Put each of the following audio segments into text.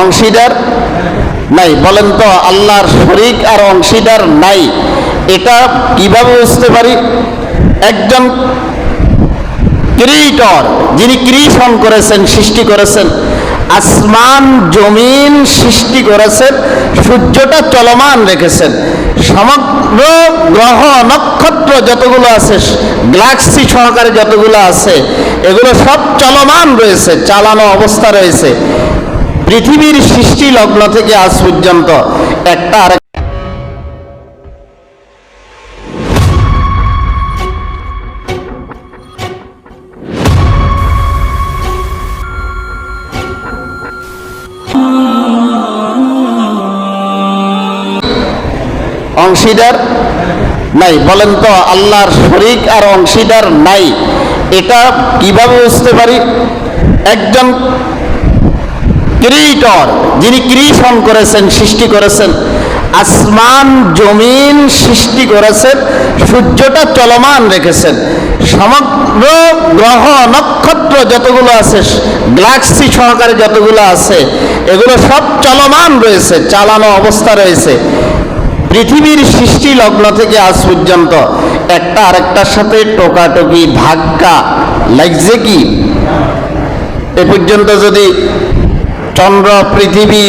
অংশীদার নাই। বলেন তো, আল্লাহর শরিক আর অংশীদার নাই। এটা কীভাবে বুঝতে পারি? একজন ক্রিয়েটর, যিনি ক্রিয়েশন করেছেন, সৃষ্টি করেছেন, আসমান, জমিন সৃষ্টি করেছেন, সূর্যটা চলমান রেখেছেন। সমগ্র গ্রহ, নক্ষত্র যতগুলো আছে, গ্যালাক্সি সহকারে যতগুলো আছে, এগুলো সব চলমান রয়েছে, চালানো অবস্থা রয়েছে। পৃথিবীর সৃষ্টি লগ্ন থেকে আজ পর্যন্ত একটা আরেক অংশীদার নাই। বলেন তো, আল্লাহর শরিক আর অংশীদার নাই। এটা কীভাবে বুঝতে পারি? একজন ক্রিয়েটর যিনি ক্রিয়েশন করেছেন, সৃষ্টি করেছেন, আসমান, জমিন সৃষ্টি করেছেন, সূর্যটা চলমান রেখেছেন। সমগ্র গ্রহ, নক্ষত্র যতগুলো আছে, গ্যালাক্সি সহকারে যতগুলো আছে, এগুলো সব চলমান রয়েছে, চালানো অবস্থা রয়েছে। পৃথিবীর সৃষ্টি লগ্ন থেকে আজ পর্যন্ত একটা আরেকটার সাথে টোকাটুকি, ধাক্কা, লাগছে কি? এ পর্যন্ত যদি চন্দ্র, পৃথিবী,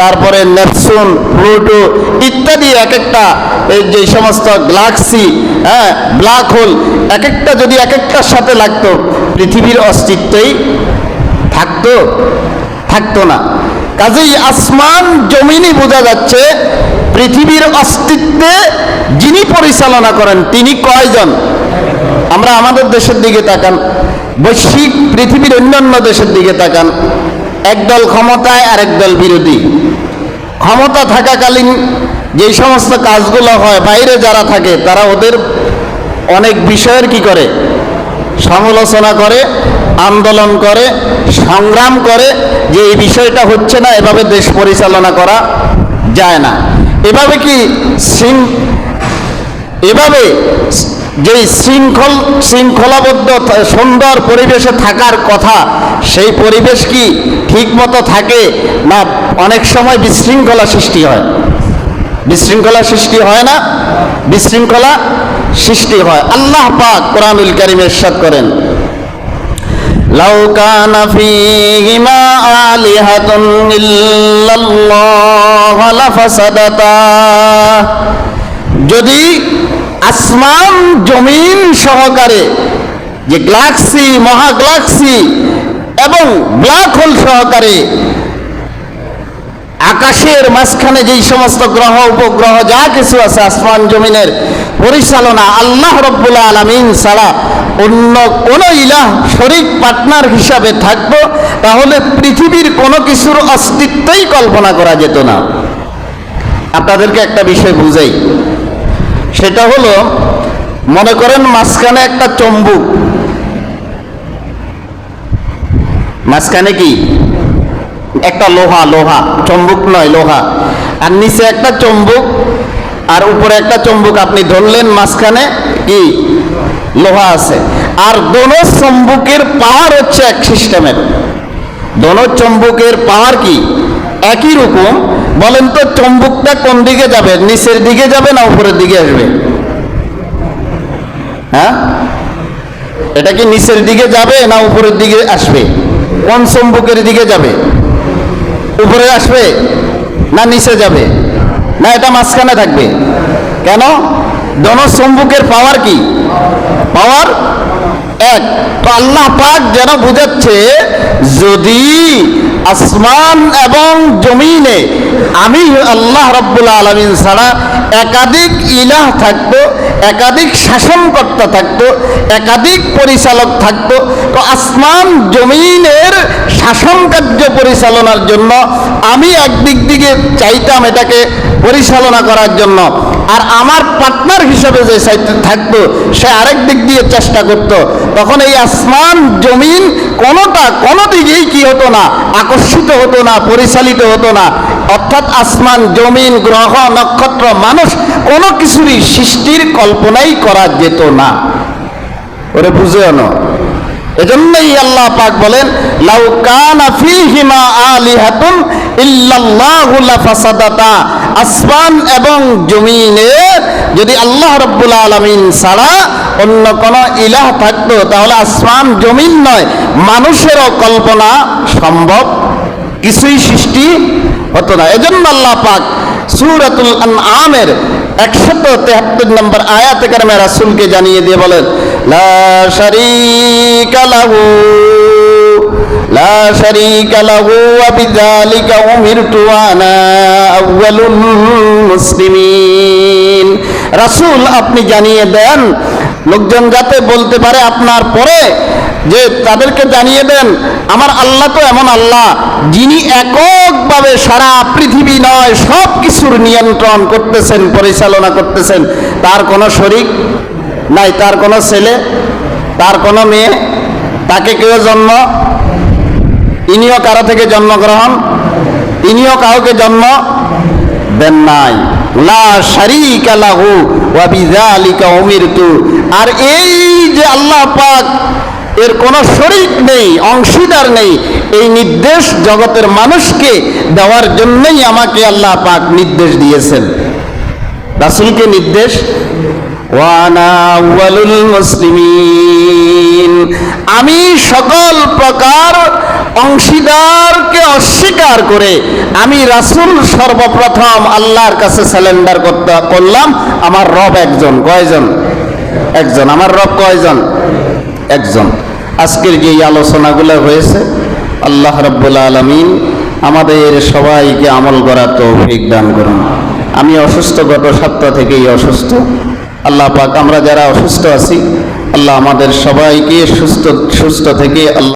তারপরে নেপসুন প্লুটো ইত্যাদি এক একটা এই যে সমস্ত গ্লাক্সি হ্যাঁ ব্ল্যাক হোল এক একটা যদি এক একটার সাথে লাগতো, পৃথিবীর অস্তিত্বই থাকতো থাকতো না। কাজেই আসমান জমিনই বোঝা যাচ্ছে, পৃথিবীর অস্তিত্বে যিনি পরিচালনা করেন, তিনি কয়জন? আমরা আমাদের দেশের দিকে তাকান, বৈশ্বিক পৃথিবীর অন্যান্য দেশের দিকে তাকান একদল ক্ষমতায় আর একদল বিরোধী। ক্ষমতা থাকাকালীন যেই সমস্ত কাজগুলো হয়, বাইরে যারা থাকে, তারা ওদের অনেক বিষয়ের কি করে? সমালোচনা করে, আন্দোলন করে, সংগ্রাম করে যে এই বিষয়টা হচ্ছে না, এভাবে দেশ পরিচালনা করা যায় না। এভাবে কি শৃং- এভাবে যেই শৃঙ্খল, শৃঙ্খলাবদ্ধ সুন্দর পরিবেশে থাকার কথা, সেই পরিবেশ কি ঠিক মতো থাকে না অনেক সময় বিশৃঙ্খলা সৃষ্টি হয়? বিশৃঙ্খলা সৃষ্টি হয় না? বিশৃঙ্খলা সৃষ্টি হয়। আল্লাহ পাক কোরআনুল কারিম ইরশাদ করেন, লাউ কানা ফীহিমা আলিহাতুন ইল্লাল্লাহ লাফাসাদাতা। যদি আসমান জমিন সহকারে যে গ্যালাক্সি মহাগ্যালাক্সি এবং ব্ল্যাক হোল সহকারে আকাশের মাঝখানে যেই সমস্ত গ্রহ, উপগ্রহ যা কিছু আছে, আসমান জমিনের পরিচালনা আল্লাহ রব্বুল আলমিন ছাড়া অন্য কোন ইলাহ শরিক পার্টনার হিসাবে থাকতো তাহলে পৃথিবীর কোনো কিছুর অস্তিত্বই কল্পনা করা যেত না। আপনাদেরকে একটা বিষয় বুঝাই। সেটা হলো, মনে করেন মাঝখানে একটা চম্বুক মাঝখানে কি? একটা লোহা লোহা, চম্বুক নয়, লোহা। আর নিচে একটা চম্বুক, আর উপরে একটা চম্বুক। আপনি ধরলেন মাঝখানে কি? লোহা আছে। আর দোনো চম্বুকের পাওয়ার হচ্ছে এক সিস্টেমের। দোনো চম্বুকের পাওয়ার কি? একই রকম, বলেন তো চম্বুকটা কোন দিকে যাবে? নিচের দিকে যাবে না উপরের দিকে আসবে? হ্যাঁ? এটা কি নিচের দিকে যাবে না উপরের দিকে আসবে? কোন চম্বুকের দিকে যাবে? উপরে আসবে না নিচে যাবে? না, এটা মাঝখানে থাকবে। কেন? দোনো চম্বুকের পাওয়ার কি? পাওয়ার এক। তো আল্লাহ পাক যেন বুঝাচ্ছে, যদি আসমান এবং জমিনে আমি আল্লাহ রব্বুল আলমিন ছাড়া একাধিক ইলাহ থাকতো, একাধিক শাসনকর্তা থাকতো, একাধিক পরিচালক থাকতো। তো আসমান জমিনের শাসন কার্য পরিচালনার জন্য আমি একদিক দিকে চাইতাম এটাকে পরিচালনা করার জন্য। আর আমার পার্টনার হিসেবে যে থাকতো, সে আরেক দিক দিয়ে চেষ্টা করত। তখন এই আসমান জমিন কোনোটা কোনো দিকেই কি হতো না আকর্ষিত হতো না, পরিচালিত হতো না। অর্থাৎ আসমান, জমিন, গ্রহ, নক্ষত্র, মানুষ কোনো কিছুরই সৃষ্টির কল্পনাই করা যেত না। ওরে বুঝেও না। এজন্যই আল্লাহ পাক বলেন, লাউ কানা ফীহিমা আলিহাতুন ইল্লাল্লাহু লাফাসাদাতা। আসমান এবং জমিনে যদি আল্লাহ রাব্বুল আলামিন ছাড়া অন্য কোন ইলাহ থাকতো, তাহলে আসমান জমিন নয়, মানুষেরও কল্পনা সম্ভব, কিছুই সৃষ্টি হতো না। এজন্য আল্লাহ পাক সূরাতুল আনআমের একশত তেহাত্তর নম্বর আয়াত কারমে রাসূলকে জানিয়ে দিয়ে বলেন, লা শারীকা লাহু, লা রাসূল আপনি জানিয়ে দেন লোকজন যাতে বলতে পারে আপনার পরে, যে তাদেরকে জানিয়ে দেন, আমার আল্লাহ তো এমন আল্লাহ, যিনি এককভাবে সারা পৃথিবী নয়, সব কিছুর নিয়ন্ত্রণ করতেছেন, পরিচালনা করতেছেন। তার কোনো শরিক নাই, তার কোনো ছেলে, তার কোনো মেয়ে, তাকে কেউ জন্ম, ইনিও কারও থেকে জন্মগ্রহণ, ইনিও কাউকে জন্ম দেন নাই। লা শারীকা লাহু ওয়া বিযালিকা উমিরতু। আর এই যে আল্লাহ পাক, এর কোনো শরীক নেই, অংশীদার নেই, এই নির্দেশ জগতের মানুষকে দেওয়ার জন্যই আমাকে আল্লাহ পাক নির্দেশ দিয়েছেন। রাসূলকে নির্দেশ মুসলিমিন। আমি সকল প্রকার অংশীদারকে অস্বীকার করে আমি রাসূল সর্বপ্রথম আল্লাহর কাছে স্যালেন্ডার করতে করলাম। আমার রব একজন। কয়জন? একজন। আমার রব কয়জন? একজন। আজকের যে আলোচনাগুলো হয়েছে, আল্লাহ রব্বুল আলমিন আমাদের সবাইকে আমল করার তৌফিক দান করুন। আমি অসুস্থ, গত সপ্তাহ থেকেই অসুস্থ। আল্লাহ পাক, আমরা যারা অসুস্থ আছি, আল্লাহ আমাদের সবাইকে সুস্থ সুস্থ থেকে আল্লাহ